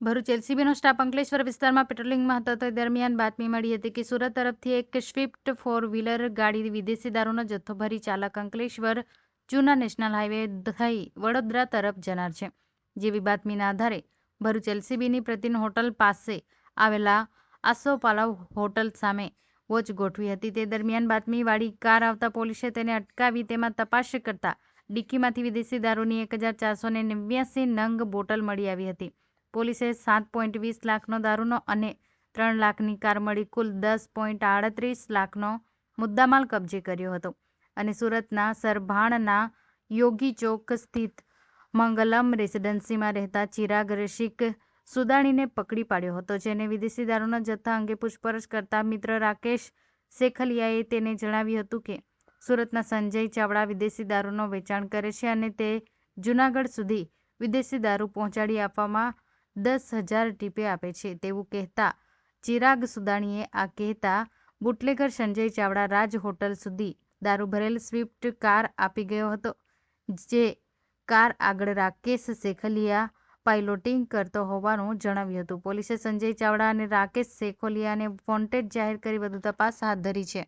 Bharuch એલસીબીનો staff Ankleshwar વિસ્તારમાં પેટ્રોલિંગમાં હતો. તે દરમિયાન બાતમી મળી હતી કે સુરત તરફથી એક સ્વિફ્ટ ફોર વ્હીલર ગાડી વિદેશી દારૂનો જથ્થો ભરી ચાલક અંકલેશ્વર જૂના નેશનલ હાઈવે થઈ વડોદરા તરફ જનાર છે. જેવી બાતમીના આધારે ભરૂચ એલસીબીની પ્રતિન હોટલ પાસે આવેલા આસોપાલવ હોટલ સામે વોચ ગોઠવી હતી. તે દરમિયાન બાતમીવાળી કાર આવતા પોલીસે તેને અટકાવી તેમાં તપાસ કરતા ડિક્કીમાંથી વિદેશી દારૂની એક હજાર ચારસો ને નેવ્યાસી નંગ બોટલ મળી આવી હતી. પોલીસે સાત પોઈન્ટ વીસ લાખનો દારૂનો અને ત્રણ લાખની કાર મળી કુલ દસ પોઈન્ટ આડત્રીસ લાખનો મુદ્દામાલ કબજે કર્યો હતો. અને સુરતના સરભાણના યોગી ચોક સ્થિત મંગલમ રેસિડેન્સીમાં રહેતા ચિરાગ રસિક સુદાણીને પકડી પાડ્યો હતો, જેને વિદેશી દારૂના જથ્થા અંગે પૂછપરછ કરતા મિત્ર રાકેશ શેખલિયાએ તેને જણાવ્યું હતું કે, સુરતના સંજય ચાવડા વિદેશી દારૂનો વેચાણ કરે છે અને તે જૂનાગઢ સુધી વિદેશી દારૂ પહોંચાડી આપવામાં દસ હજાર ટીપે આપે છે તેવું કહેતા ચિરાગ સુદાણીએ આ કહેતા બુટલેગર સંજય ચાવડા રાજ હોટલ સુધી દારૂ ભરેલ સ્વિફ્ટ કાર આપી ગયો હતો, જે કાર આગળ રાકેશ શેખલિયા પાઇલોટિંગ કરતો હોવાનું જણાવ્યું હતું. પોલીસે સંજય ચાવડા અને રાકેશ શેખોલિયાને વોન્ટેડ જાહેર કરી વધુ તપાસ હાથ ધરી છે.